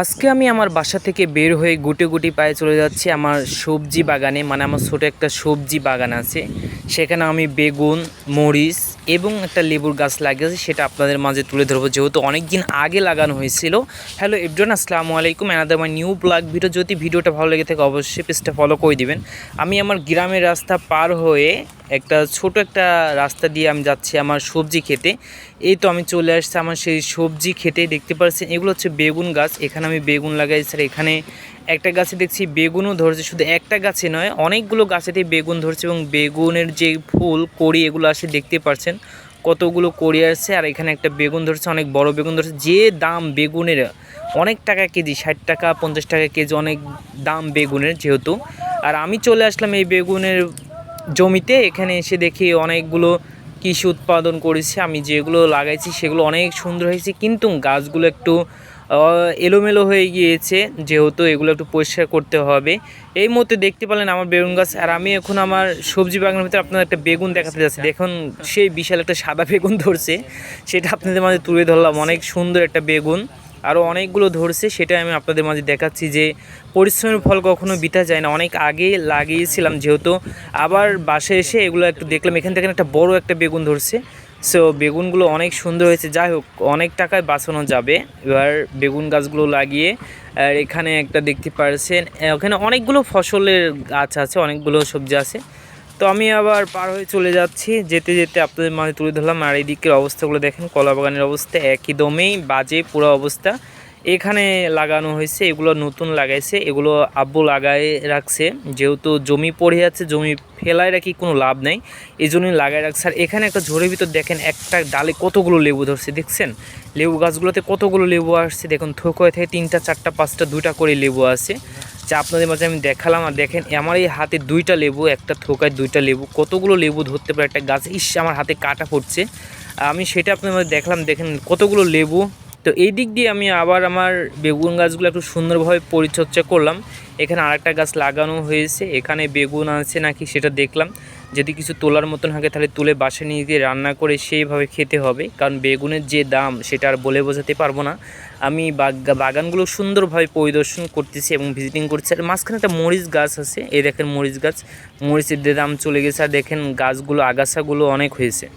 আজকে আমি আমার বাসা থেকে বের হয়ে গুটি গুটি পায়ে চলে যাচ্ছি আমার সবজি বাগানে। মানে আমার ছোটো একটা সবজি বাগান আছে। সেখানে আমি বেগুন, মরিচ এবং একটা লেবুর গাছ লাগিয়েছি। সেটা আপনাদের মাঝে তুলে ধরবো। যেহেতু অনেক দিন আগে লাগানো হয়েছিল। হ্যালো এভরিওয়ান আসসালামু আলাইকুম। এনাদের আমার নিউ ব্লগ ভিডিও যদি ভিডিওটা ভালো লেগে থাকে, অবশ্যই পেজটা ফলো করে দিবেন। আমি আমার গ্রামের রাস্তা পার হয়ে একটা ছোট একটা রাস্তা দিয়ে আমি যাচ্ছি আমার সবজি খেতে। এই তো আমি চলে আসছি আমার সেই সবজি খেতে, দেখতে পাচ্ছেন এগুলো হচ্ছে বেগুন গাছ। এখানে আমি বেগুন লাগাইছি আর এখানে একটা গাছে দেখছি বেগুনও ধরছে। শুধু একটা গাছে নয়, অনেকগুলো গাছেতে বেগুন ধরছে এবং বেগুনের যে ফুল, কড়ি, এগুলো আসে দেখতে পাচ্ছেন কতগুলো কড়ি আসছে আর এখানে একটা বেগুন ধরছে, অনেক বড় বেগুন ধরছে। যে দাম বেগুনের, অনেক টাকা কেজি, ষাট টাকা, পঞ্চাশ টাকা কেজি, অনেক দাম বেগুনের যেহেতু। আর আমি চলে আসলাম এই বেগুনের জমিতে এখানে এসে দেখি অনেকগুলো কৃষি উৎপাদন করেছে। আমি যেগুলো লাগাইছি সেগুলো অনেক সুন্দর হয়েছে। কিন্তু গাছগুলো একটু এলোমেলো হয়ে গিয়েছে। যেহেতু এগুলো একটু পরিষ্কার করতে হবে। এই মুহূর্তে দেখতে পেলেন আমার বেগুন গাছ। আর আমি এখন আমার সবজি বাগানের ভিতরে আপনাদের একটা বেগুন দেখাতে যাচ্ছি। দেখুন, সেই বিশাল একটা সাদা বেগুন ধরছে। সেটা আপনাদের মাঝে তুলে ধরলাম। অনেক সুন্দর একটা বেগুন। আরও অনেকগুলো ধরছে সেটা আমি আপনাদের মাঝে দেখাচ্ছি যে পরিশ্রমের ফল কখনো বিতা যায় না। অনেক আগে লাগিয়েছিলাম যেহেতু, আবার বাসায় এসে এগুলো একটু দেখলাম, এখান থেকে একটা বড় একটা বেগুন ধরছে। সো বেগুনগুলো অনেক সুন্দর হয়েছে। যাই হোক, অনেক টাকায় বাঁচানো যাবে। এবার বেগুন গাছগুলো লাগিয়ে, আর এখানে একটা দেখতে পারছেন ওখানে অনেকগুলো ফসলের গাছ আছে, অনেকগুলো সবজি আছে। তো আমি আবার পার হয়ে চলে যাচ্ছি। যেতে যেতে আপনাদের মাঝে তুলে ধরলাম। আর এই দিকের অবস্থাগুলো দেখেন কলা বাগানের অবস্থা একই দমেই, বাজে পুরো অবস্থা। এখানে লাগানো হয়েছে, এগুলো নতুন লাগাইছে, এগুলো আব্বু লাগাই রাখছে। যেহেতু জমি পড়ে যাচ্ছে জমি ফেলায় রাখি, কোনো লাভ নেই। এই জন্যই লাগাই রাখছে। আর এখানে একটা ঝোড়ের ভিতর দেখেন, একটা ডালে কতগুলো লেবু ধরছে, দেখছেন? লেবু গাছগুলোতে কতগুলো লেবু আসছে, দেখুন, থোকয় থেকে তিনটা, চারটা, পাঁচটা, দুইটা করে লেবু আছে। যা আপনাদের মাঝে আমি দেখালাম, আর দেখেন আমার এই হাতে দুইটা লেবু, একটা থোকায় দুইটা লেবু, কতগুলো লেবু ধরতে পারে একটা গাছ? ইস, আমার হাতে কাটা পড়ছে আমি সেটা আপনাদের মাঝে দেখলাম, দেখেন কতগুলো লেবু তো এই দিক দিয়ে আমি আবার আমার বেগুন গাছগুলো একটু সুন্দরভাবে পরিচর্যা করলাম। এখানে আরেকটা গাছ লাগানো হয়েছে। এখানে বেগুন আছে নাকি সেটা দেখলাম। যদি কিছু তোলার মতন থাকে তাহলে তুলে বাসায় নিয়ে গিয়ে রান্না করে সেইভাবে খেতে হবে। কারণ বেগুনের যে দাম সেটা আর বলে বোঝাতে পারব না। আমি বাগ- বাগানগুলো সুন্দরভাবে পরিদর্শন করতেছি এবং ভিজিটিং করছি আর মাঝখানে একটা মরিচ গাছ আছে। এই দেখেন মরিচ গাছ। মরিচের দাম চলে গেছে। আর দেখেন গাছগুলো, আগাছাগুলো অনেক হয়েছে।